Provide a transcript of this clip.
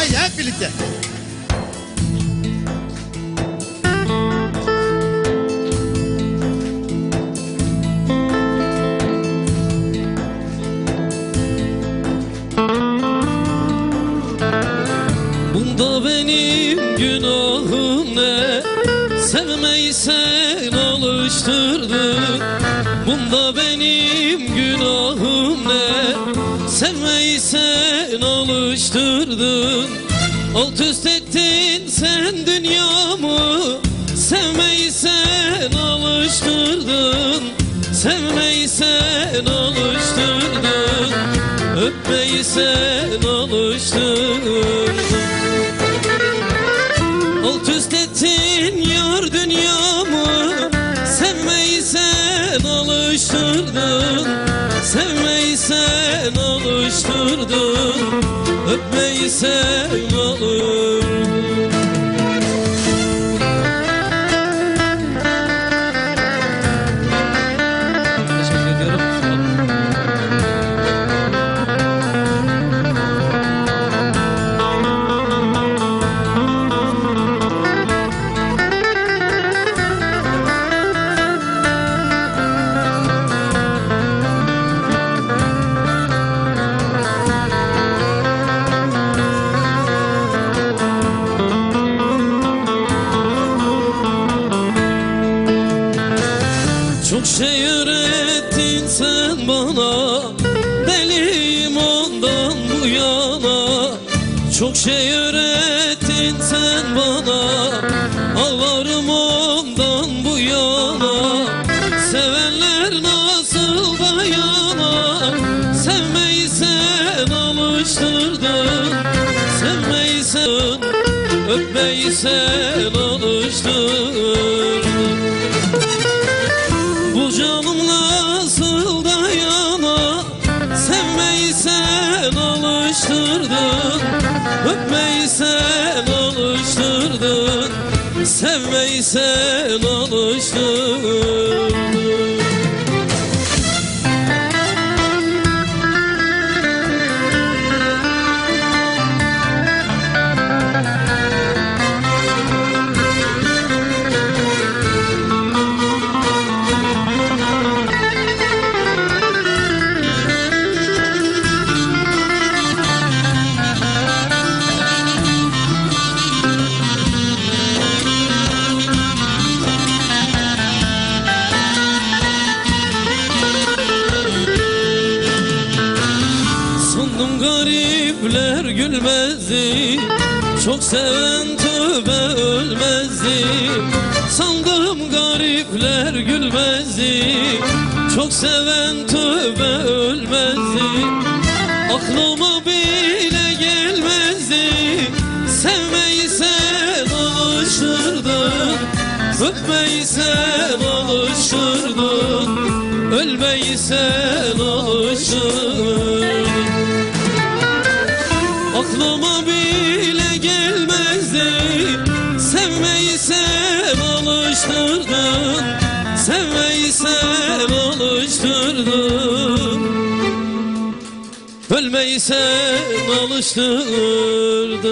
Haydi hep birlikte. Bunda benim günahım ne Sevmeyi sen alıştırdın Bunda benim sen alıştırdın Alt üst ettin sen dünyamı Sevmeyi sen alıştırdın Sevmeyi sen alıştırdın Öpmeyi sen alıştırdın Alt üst ettin yar dünyamı Sevmeyi sen alıştırdın Sevmeyi sen alıştırdın Öpmeyi sen alıştırdın Çok şey öğrettin sen bana Deliyim ondan bu yana. Çok şey öğrettin sen bana Ağlarım ondan bu yana. Sevenler nasıl dayanar Sevmeyi sen alıştırdın Sevmeyi sen Öpmeyi sen alıştırdın Sevmeyi sen alıştırdın gülmezdi Çok seven tövbe ölmezdi Sandım garipler gülmezdi Çok seven tövbe ölmezdi Aklıma bile gelmezdi Sevmeyi sen alıştırdın Öpmeyi sen alıştırdın Ölmeyi sen alıştırdın Aklıma bile gelmezdi Sevmeyi sen alıştırdın. Sevmeyi sen alıştırdın. Ölmeyi sen alıştırdın